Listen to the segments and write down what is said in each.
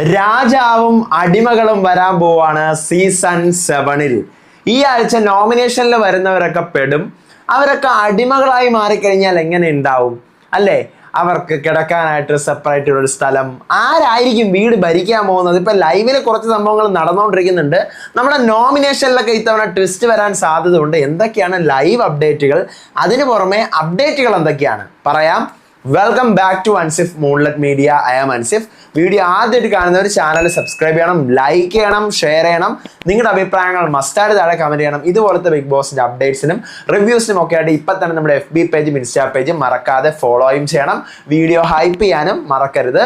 രാജാവും അടിമകളും വരാൻ പോവാണ് സീസൺ സെവനിൽ ഈ ആഴ്ച നോമിനേഷനിൽ വരുന്നവരൊക്കെ പെടും. അവരൊക്കെ അടിമകളായി മാറിക്കഴിഞ്ഞാൽ എങ്ങനെ ഉണ്ടാവും? അല്ലേ? അവർക്ക് കിടക്കാനായിട്ട് സെപ്പറേറ്റ് ഒരു സ്ഥലം. ആരായിരിക്കും വീട് ഭരിക്കാൻ പോകുന്നത്? ഇപ്പൊ ലൈവിൽ കുറച്ച് സംഭവങ്ങൾ നടന്നുകൊണ്ടിരിക്കുന്നുണ്ട് നമ്മുടെ നോമിനേഷനിലൊക്കെ ഇത്തവണ ട്വിസ്റ്റ് വരാൻ സാധ്യതയുണ്ട്. എന്തൊക്കെയാണ് ലൈവ് അപ്ഡേറ്റുകൾ അതിനു പുറമെ അപ്ഡേറ്റുകൾ എന്തൊക്കെയാണ്? പറയാം. Welcome back to Ansif moonlet media I am Ansif video ആദ്യമായിട്ട് കാണുന്നവർ ചാനൽ സബ്സ്ക്രൈബ് ചെയ്യണം ലൈക്ക് ചെയ്യണം ഷെയർ ചെയ്യണം. നിങ്ങളുടെ അഭിപ്രായങ്ങൾ മസ്റ്റായിട്ട് താഴെ കമന്റ് ചെയ്യണം. ഇതുപോലത്തെ ബിഗ് ബോസിന്റെ അപ്ഡേറ്റ്സിനും റിവ്യൂസിനും ഒക്കെ ആയിട്ട് ഇപ്പം തന്നെ നമ്മുടെ എഫ് ബി പേജും ഇൻസ്റ്റാ പേജും മറക്കാതെ ഫോളോയും ചെയ്യണം. വീഡിയോ ഹൈപ്പ് ചെയ്യാനും മറക്കരുത്.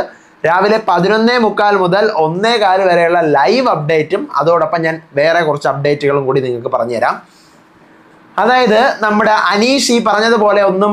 രാവിലെ പതിനൊന്നേ മുക്കാൽ മുതൽ ഒന്നേ കാൽ വരെയുള്ള ലൈവ് അപ്ഡേറ്റും അതോടൊപ്പം ഞാൻ വേറെ കുറച്ച് അപ്ഡേറ്റുകളും കൂടി നിങ്ങൾക്ക് പറഞ്ഞുതരാം. അതായത് നമ്മുടെ അനീഷ് ഈ പറഞ്ഞതുപോലെ ഒന്നും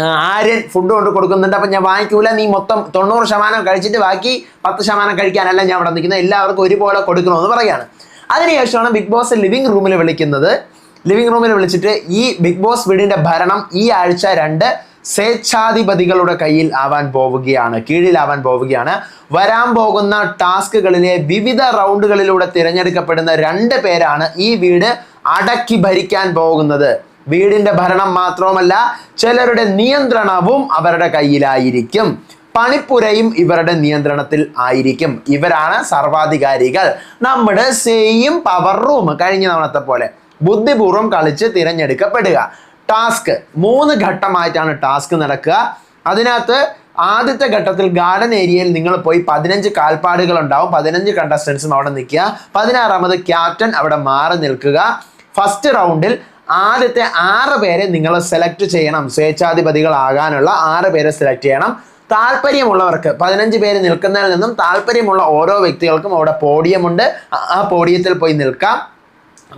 ആര്യൻ ഫുഡ് കൊണ്ട് കൊടുക്കുന്നുണ്ട്? അപ്പം ഞാൻ വാങ്ങിക്കൂല. നീ മൊത്തം തൊണ്ണൂറ് ശതമാനം കഴിച്ചിട്ട് ബാക്കി പത്ത് ശതമാനം കഴിക്കാനല്ല ഞാൻ ഇവിടെ നിൽക്കുന്നത്. എല്ലാവർക്കും ഒരുപോലെ കൊടുക്കണമെന്ന് പറയാണ്. അതിനുശേഷമാണ് ബിഗ് ബോസ് ലിവിംഗ് റൂമിൽ വിളിക്കുന്നത്. ലിവിംഗ് റൂമിൽ വിളിച്ചിട്ട് ഈ ബിഗ് ബോസ് വീടിന്റെ ഭരണം ഈ ആഴ്ച രണ്ട് സ്വേച്ഛാധിപതികളുടെ കയ്യിൽ ആവാൻ പോവുകയാണ്. കീഴിലാവാൻ പോവുകയാണ്. വരാൻ പോകുന്ന ടാസ്കുകളിലെ വിവിധ റൗണ്ടുകളിലൂടെ തിരഞ്ഞെടുക്കപ്പെടുന്ന രണ്ട് പേരാണ് ഈ വീട് അടക്കി ഭരിക്കാൻ പോകുന്നത്. വീടിന്റെ ഭരണം മാത്രവുമല്ല ചിലരുടെ നിയന്ത്രണവും അവരുടെ കയ്യിലായിരിക്കും. പണിപ്പുരയും ഇവരുടെ നിയന്ത്രണത്തിൽ ആയിരിക്കും. ഇവരാണ് സർവാധികാരികൾ. നമ്മുടെ സെയിം പവർ റൂം കഴിഞ്ഞ തവണത്തെ പോലെ. ബുദ്ധിപൂർവം കളിച്ച് തിരഞ്ഞെടുക്കപ്പെടുക. ടാസ്ക് മൂന്ന് ഘട്ടമായിട്ടാണ് ടാസ്ക് നടക്കുക. അതിനകത്ത് ആദ്യത്തെ ഘട്ടത്തിൽ ഗാർഡൻ ഏരിയയിൽ നിങ്ങൾ പോയി പതിനഞ്ച് കാൽപ്പാടുകൾ ഉണ്ടാവും. പതിനഞ്ച് കണ്ടസ്റ്റൻസും അവിടെ നിൽക്കുക. പതിനാറാമത് ക്യാപ്റ്റൻ അവിടെ മാറി നിൽക്കുക. ഫസ്റ്റ് റൗണ്ടിൽ ആദ്യത്തെ ആറ് പേരെ നിങ്ങൾ സെലക്ട് ചെയ്യണം. സ്വേച്ഛാധിപതികളാകാനുള്ള ആറ് പേരെ സെലക്ട് ചെയ്യണം. താല്പര്യമുള്ളവർക്ക് പതിനഞ്ച് പേര് നിൽക്കുന്നതിൽ നിന്നും താല്പര്യമുള്ള ഓരോ വ്യക്തികൾക്കും അവിടെ പോഡിയമുണ്ട് ആ- പോഡിയത്തിൽ പോയി നിൽക്കാം.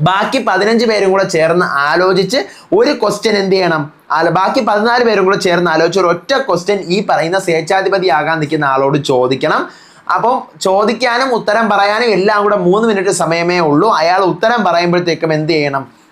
ബാക്കി പതിനഞ്ച് പേരും കൂടെ ചേർന്ന് ആലോചിച്ച് ഒരു ക്വസ്റ്റ്യൻ എന്ത് ചെയ്യണം? ബാക്കി പതിനാല് പേരും കൂടെ ചേർന്ന് ആലോചിച്ച് ഒരു ഒറ്റ ക്വസ്റ്റ്യൻ ഈ പറയുന്ന സ്വേച്ഛാധിപതി ആകാൻ നിൽക്കുന്ന ആളോട് ചോദിക്കണം. അപ്പം ചോദിക്കാനും ഉത്തരം പറയാനും എല്ലാം കൂടെ മൂന്ന് മിനിറ്റ് സമയമേ ഉള്ളൂ. അയാൾ ഉത്തരം പറയുമ്പോഴത്തേക്കും എന്ത് ചെയ്യണം?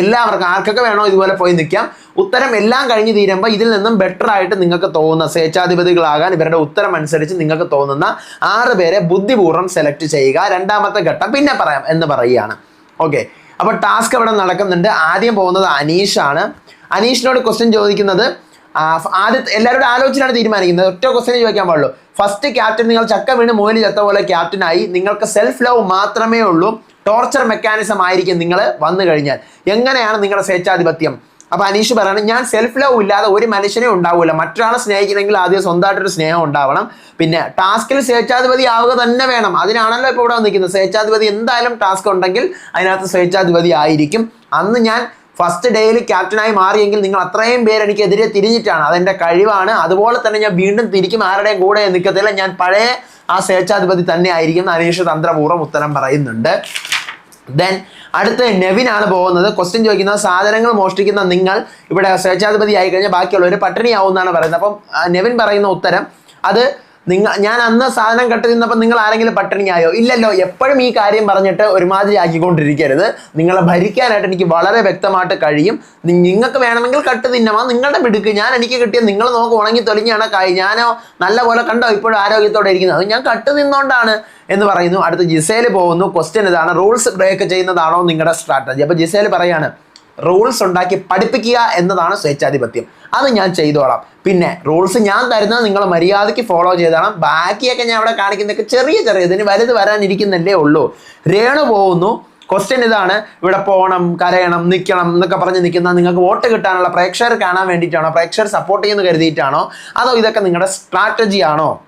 എല്ലാവർക്കും ആർക്കൊക്കെ വേണോ ഇതുപോലെ പോയി നിൽക്കാം. ഉത്തരം എല്ലാം കഴിഞ്ഞ് തീരുമ്പോൾ ഇതിൽ നിന്നും ബെറ്റർ ആയിട്ട് നിങ്ങൾക്ക് തോന്നുന്ന സ്വേച്ഛാധിപതികളാകാൻ ഇവരുടെ ഉത്തരം അനുസരിച്ച് നിങ്ങൾക്ക് തോന്നുന്ന ആറ് പേരെ ബുദ്ധിപൂർവം സെലക്ട് ചെയ്യുക. രണ്ടാമത്തെ ഘട്ടം പിന്നെ പറയാം എന്ന് പറയുകയാണ്. ഓക്കെ അപ്പോൾ ടാസ്ക് അവിടെ നടക്കുന്നുണ്ട്. ആദ്യം പോകുന്നത് ആണ് അനീഷിനോട് ക്വസ്റ്റ്യൻ ചോദിക്കുന്നത് ആദ്യത്തെ എല്ലാവരോടും ആലോചനയാണ് തീരുമാനിക്കുന്നത്. ഒറ്റ ക്വസ്റ്റ്യൻ ചോദിക്കാൻ പാടുള്ളൂ. ഫസ്റ്റ് ക്യാപ്റ്റൻ നിങ്ങൾ ചക്ക വീണ് മോയിൽ ചത്ത പോലെ ക്യാപ്റ്റനായി നിങ്ങൾക്ക് സെൽഫ് ലവ് മാത്രമേ ഉള്ളൂ. ടോർച്ചർ മെക്കാനിസം ആയിരിക്കും നിങ്ങൾ വന്നു കഴിഞ്ഞാൽ. എങ്ങനെയാണ് നിങ്ങളുടെ സ്വേച്ഛാധിപത്യം? അപ്പൊ അനീഷ് പറയണം ഞാൻ സെൽഫ് ലവ് ഇല്ലാതെ ഒരു മനുഷ്യനെ ഉണ്ടാവില്ല മറ്റൊരാളെ സ്നേഹിക്കണമെങ്കിൽ ആദ്യം സ്വന്തമായിട്ടൊരു സ്നേഹം ഉണ്ടാവണം. പിന്നെ ടാസ്കിൽ സ്വേച്ഛാധിപതി ആവുക തന്നെ വേണം. അതിനാണല്ലോ ഇപ്പോൾ ഇവിടെ നിൽക്കുന്നത് സ്വേച്ഛാധിപതി എന്തായാലും ടാസ്ക് ഉണ്ടെങ്കിൽ അതിനകത്ത് സ്വേച്ഛാധിപതി ആയിരിക്കും. അന്ന് ഞാൻ ഫസ്റ്റ് ഡേയിൽ ക്യാപ്റ്റനായി മാറിയെങ്കിൽ നിങ്ങൾ അത്രയും പേര് എനിക്കെതിരെ തിരിഞ്ഞിട്ടാണ്. അതെന്റെ കഴിവാണ്. അതുപോലെ തന്നെ ഞാൻ വീണ്ടും തിരിക്കും. ആരുടെയും കൂടെ നിൽക്കത്തില്ല. ഞാൻ പഴയ ആ സ്വേച്ഛാധിപതി തന്നെ ആയിരിക്കും അനീഷ് തന്ത്രപൂർവം ഉത്തരം പറയുന്നുണ്ട്. ദെൻ അടുത്ത് നെവിനാണ് പോകുന്നത്. ക്വസ്റ്റ്യൻ ചോദിക്കുന്നത് സാധനങ്ങൾ മോഷ്ടിക്കുന്ന നിങ്ങൾ ഇവിടെ സ്വേച്ഛാധിപതി ആയി കഴിഞ്ഞാൽ ബാക്കിയുള്ളവർ പട്ടിണിയാവും എന്നാണ് പറയുന്നത്. അപ്പം നെവിൻ പറയുന്ന ഉത്തരം അത് നിങ്ങൾ ഞാൻ അന്ന് സാധനം കട്ട് നിന്നപ്പോൾ നിങ്ങൾ ആരെങ്കിലും പട്ടിണിയായോ? ഇല്ലല്ലോ എപ്പോഴും ഈ കാര്യം പറഞ്ഞിട്ട് ഒരുമാതിരി ആക്കിക്കൊണ്ടിരിക്കരുത്. നിങ്ങളെ ഭരിക്കാനായിട്ട് എനിക്ക് വളരെ വ്യക്തമായിട്ട് കഴിയും. നിങ്ങൾക്ക് വേണമെങ്കിൽ കട്ട് തിന്നമാ നിങ്ങളുടെ മിടുക്ക്. ഞാൻ എനിക്ക് കിട്ടിയ നിങ്ങൾ നോക്ക് ഉണങ്ങി തൊലിഞ്ഞാണ് കായ്. ഞാനോ നല്ല പോലെ കണ്ടോ ഇപ്പോഴും ആരോഗ്യത്തോടെ ഇരിക്കുന്നത്? അത് ഞാൻ കട്ട് നിന്നുകൊണ്ടാണ് എന്ന് പറയുന്നു. അടുത്ത് ജിസേൽ പോകുന്നു. ക്വസ്റ്റ്യൻ ഇതാണ് റൂൾസ് ബ്രേക്ക് ചെയ്യുന്നതാണോ നിങ്ങളുടെ സ്ട്രാറ്റജി അപ്പൊ ജിസേൽ പറയാണ് റൂൾസ് ഉണ്ടാക്കി പഠിപ്പിക്കുക എന്നതാണ് സ്വേച്ഛാധിപത്യം. അത് ഞാൻ ചെയ്തോളാം. പിന്നെ റൂൾസ് ഞാൻ തരുന്നത് നിങ്ങൾ മര്യാദയ്ക്ക് ഫോളോ ചെയ്തോളാം. ബാക്കിയൊക്കെ ഞാൻ അവിടെ കാണിക്കുന്നതൊക്കെ ചെറിയ ചെറിയ ഇതിന് വലുത് വരാനിരിക്കുന്നല്ലേ ഉള്ളൂ. രേണു പോകുന്നു. ക്വസ്റ്റ്യൻ ഇതാണ്. ഇവിടെ പോകണം കരയണം നിൽക്കണം എന്നൊക്കെ പറഞ്ഞ് നിൽക്കുന്ന നിങ്ങൾക്ക് വോട്ട് കിട്ടാനുള്ള പ്രേക്ഷകർ കാണാൻ വേണ്ടിയിട്ടാണോ? പ്രേക്ഷകർ സപ്പോർട്ട് ചെയ്യുന്നു കരുതിയിട്ടാണോ? അതോ ഇതൊക്കെ നിങ്ങളുടെ സ്ട്രാറ്റജി ആണോ?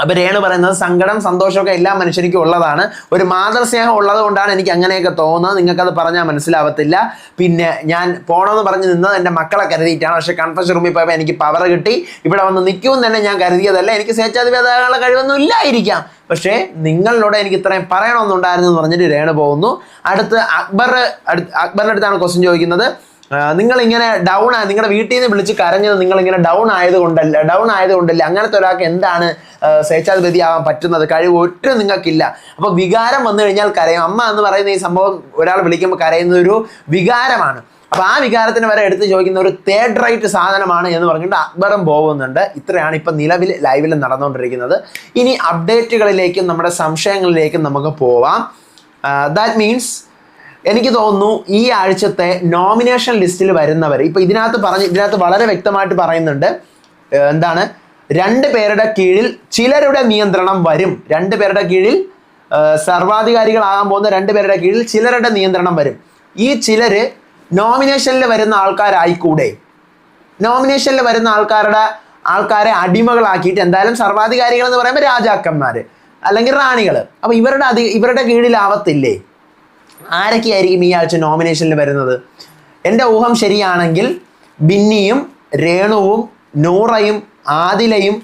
അപ്പൊ രേണു പറയുന്നത് സങ്കടം സന്തോഷമൊക്കെ എല്ലാ മനുഷ്യർക്കും ഉള്ളതാണ്. ഒരു മാതൃസ്നേഹം ഉള്ളത് കൊണ്ടാണ് എനിക്ക് അങ്ങനെയൊക്കെ തോന്നുന്നത്. നിങ്ങൾക്കത് പറഞ്ഞാൽ മനസ്സിലാവത്തില്ല. പിന്നെ ഞാൻ പോണമെന്ന് പറഞ്ഞ് നിന്നത് എന്റെ മക്കളെ കരുതിയിട്ടാണ്. പക്ഷെ കൺഫഷൻ റൂമിൽ പോയപ്പോൾ എനിക്ക് പവർ കിട്ടി. ഇവിടെ വന്ന് നിൽക്കുമെന്ന് തന്നെ ഞാൻ കരുതിയതല്ല. എനിക്ക് സ്വേച്ഛാധിപേതാകാനുള്ള കഴിവൊന്നും ഇല്ലായിരിക്കാം. പക്ഷേ നിങ്ങളിലൂടെ എനിക്ക് ഇത്രയും പറയണമെന്നുണ്ടായിരുന്നു എന്ന് പറഞ്ഞിട്ട് രേണു പോകുന്നു. അടുത്ത് അക്ബർ അക്ബറിന്റെ അടുത്താണ് ക്വസ്റ്റ്യൻ ചോദിക്കുന്നത്. നിങ്ങൾ ഇങ്ങനെ ഡൗൺ ആയി നിങ്ങളുടെ വീട്ടിൽ നിന്ന് വിളിച്ച് കരഞ്ഞത് നിങ്ങൾ ഇങ്ങനെ ഡൗൺ ആയതുകൊണ്ടല്ല ഡൗൺ ആയതുകൊണ്ടല്ല അങ്ങനത്തെ ഒരാൾക്ക് എന്താണ് സ്വേച്ഛാധിപതി ആവാൻ പറ്റുന്നത്? കഴിവ് ഒട്ടും നിങ്ങൾക്കില്ല. അപ്പൊ വികാരം വന്നു കഴിഞ്ഞാൽ കരയും. അമ്മ എന്ന് പറയുന്ന ഈ സംഭവം ഒരാൾ വിളിക്കുമ്പോൾ കരയുന്ന ഒരു വികാരമാണ്. അപ്പൊ ആ വികാരത്തിന് വരെ എടുത്ത് ചോദിക്കുന്ന ഒരു തേർഡ് റൈറ്റ് സാധനമാണ് എന്ന് പറഞ്ഞിട്ട് അക്ബറും പോകുന്നുണ്ട്. ഇത്രയാണ് ഇപ്പൊ നിലവിൽ ലൈവിൽ നടന്നുകൊണ്ടിരിക്കുന്നത്. ഇനി അപ്ഡേറ്റുകളിലേക്കും നമ്മുടെ സംശയങ്ങളിലേക്കും നമുക്ക് പോവാം. ദാറ്റ് മീൻസ് എനിക്ക് തോന്നുന്നു ഈ ആഴ്ചത്തെ നോമിനേഷൻ ലിസ്റ്റിൽ വരുന്നവർ ഇപ്പൊ ഇതിനകത്ത് പറഞ്ഞ് ഇതിനകത്ത് വളരെ വ്യക്തമായിട്ട് പറയുന്നുണ്ട് എന്താണ് രണ്ട് പേരുടെ കീഴിൽ ചിലരുടെ നിയന്ത്രണം വരും. രണ്ട് പേരുടെ കീഴിൽ സർവാധികാരികളാകാൻ പോകുന്ന രണ്ട് പേരുടെ കീഴിൽ ചിലരുടെ നിയന്ത്രണം വരും. ഈ ചിലര് നോമിനേഷനിൽ വരുന്ന ആൾക്കാരായിക്കൂടെ? നോമിനേഷനിൽ വരുന്ന ആൾക്കാരുടെ ആൾക്കാരെ അടിമകളാക്കിയിട്ട് എന്തായാലും സർവാധികാരികൾ എന്ന് പറയുമ്പോൾ രാജാക്കന്മാർ അല്ലെങ്കിൽ റാണികൾ അപ്പൊ ഇവരുടെ അധി ഇവരുടെ കീഴിലാവത്തില്ലേ? ആരൊക്കെയായിരിക്കും ഈ ആഴ്ച നോമിനേഷനിൽ വരുന്നത്? എന്റെ ഊഹം ശരിയാണെങ്കിൽ ബിന്നിയും രേണുവും നൂറയും ആദിലയും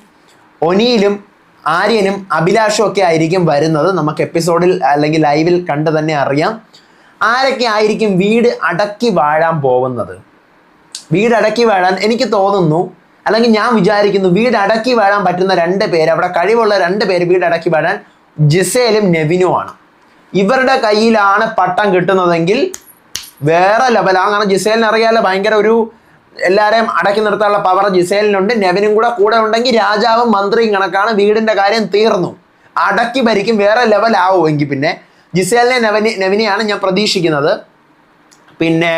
ഒനിയിലും ആര്യനും അഭിലാഷും ഒക്കെ ആയിരിക്കും വരുന്നത്. നമുക്ക് എപ്പിസോഡിൽ അല്ലെങ്കിൽ ലൈവിൽ കണ്ട് തന്നെ അറിയാം. ആരൊക്കെ ആയിരിക്കും വീട് അടക്കി വാഴാൻ പോകുന്നത്? വീട് അടക്കി വാഴാൻ എനിക്ക് തോന്നുന്നു അല്ലെങ്കിൽ ഞാൻ വിചാരിക്കുന്നു വീട് അടക്കി വാഴാൻ പറ്റുന്ന രണ്ട് പേര് അവിടെ കഴിവുള്ള രണ്ട് പേര് വീട് അടക്കി വാഴാൻ ജിസേലും നെവിനുമാണ്. ഇവരുടെ കയ്യിലാണ് പട്ടം കിട്ടുന്നതെങ്കിൽ വേറെ ലെവലാണ് കാരണം ജിസേലിന് അറിയാലോ ഭയങ്കര ഒരു എല്ലാവരെയും അടക്കി നിർത്താനുള്ള പവർ ജിസേലിനുണ്ട്. നെവനും കൂടെ കൂടെ ഉണ്ടെങ്കിൽ രാജാവും മന്ത്രിയും കണക്കാണ് വീടിന്റെ കാര്യം തീർന്നു. അടക്കി ഭരിക്കും വേറെ ലെവൽ ലെവലാവുമെങ്കിൽ പിന്നെ. ജിസേലിനെ നെവനി നെവിനെയാണ് ഞാൻ പ്രതീക്ഷിക്കുന്നത്. പിന്നെ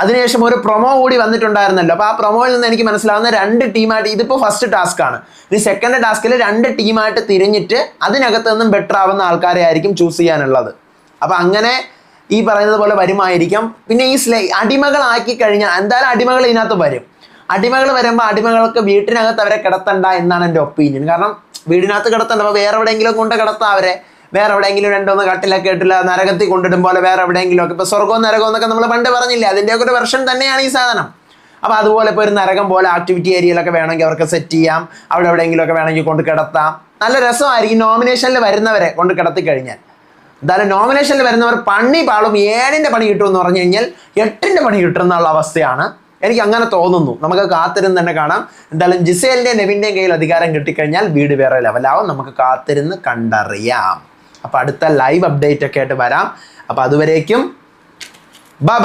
അതിനുശേഷം ഒരു പ്രൊമോ കൂടി വന്നിട്ടുണ്ടായിരുന്നല്ലോ. അപ്പോൾ ആ പ്രൊമോയിൽ നിന്ന് എനിക്ക് മനസ്സിലാവുന്ന രണ്ട് ടീമായിട്ട് ഇതിപ്പോൾ ഫസ്റ്റ് ടാസ്ക് ആണ്. ഇനി സെക്കൻഡ് ടാസ്കിൽ രണ്ട് ടീമായിട്ട് തിരിഞ്ഞിട്ട് അതിനകത്ത് നിന്നും ബെറ്റർ ആവുന്ന ആൾക്കാരെ ആയിരിക്കും ചൂസ് ചെയ്യാനുള്ളത്. അപ്പോൾ അങ്ങനെ ഈ പറയുന്നത് പോലെ വരുമായിരിക്കും. പിന്നെ ഈ സ്ലൈ അടിമകളാക്കി കഴിഞ്ഞാൽ എന്തായാലും അടിമകൾ ഇതിനകത്ത് വരും. അടിമകൾ വരുമ്പോൾ അടിമകൾക്ക് വീട്ടിനകത്ത് അവരെ കിടത്തണ്ട എന്നാണ് എന്റെ ഒപ്പീനിയൻ കാരണം വീടിനകത്ത് കിടത്തണ്ട അപ്പോൾ വേറെ എവിടെയെങ്കിലും കൊണ്ട് കിടത്താം അവരെ. വേറെ എവിടെയെങ്കിലും രണ്ടൊന്ന് കട്ടിലൊക്കെ ഇട്ടില്ല നരകത്തിൽ കൊണ്ടിടും പോലെ വേറെ എവിടെയെങ്കിലും ഒക്കെ. ഇപ്പൊ സ്വർഗവും നരകവും എന്നൊക്കെ നമ്മൾ പണ്ട് പറഞ്ഞില്ലേ അതിന്റെയൊക്കെ ഒരു വെർഷൻ തന്നെയാണ് ഈ സാധനം. അപ്പോൾ അതുപോലെ ഇപ്പോൾ ഒരു നരകം പോലെ ആക്ടിവിറ്റി ഏരിയയിലൊക്കെ വേണമെങ്കിൽ അവർക്ക് സെറ്റ് ചെയ്യാം അവിടെ എവിടെയെങ്കിലും ഒക്കെ വേണമെങ്കിൽ കൊണ്ട് കിടത്താം. നല്ല രസമായിരിക്കും നോമിനേഷനിൽ വരുന്നവരെ കൊണ്ട് കിടത്തി കഴിഞ്ഞാൽ. എന്തായാലും നോമിനേഷനിൽ വരുന്നവർ പണി പാളും ഏഴിന്റെ പണി കിട്ടുമെന്ന് പറഞ്ഞു കഴിഞ്ഞാൽ എട്ടിന്റെ പണി കിട്ടുന്നുള്ള അവസ്ഥയാണ്. എനിക്ക് അങ്ങനെ തോന്നുന്നു. നമുക്ക് കാത്തിരുന്ന് തന്നെ കാണാം. എന്തായാലും ജിസേലിന്റെയും നെവിന്റെയും കയ്യിൽ അധികാരം കിട്ടിക്കഴിഞ്ഞാൽ വീട് വേറെ ലെവലാവും നമുക്ക് കാത്തിരുന്ന് കണ്ടറിയാം. അപ്പോൾ അടുത്ത ലൈവ് അപ്ഡേറ്റ് ഒക്കെ ആയിട്ട് വരാം. അപ്പോൾ അതുവരേക്കും ബൈ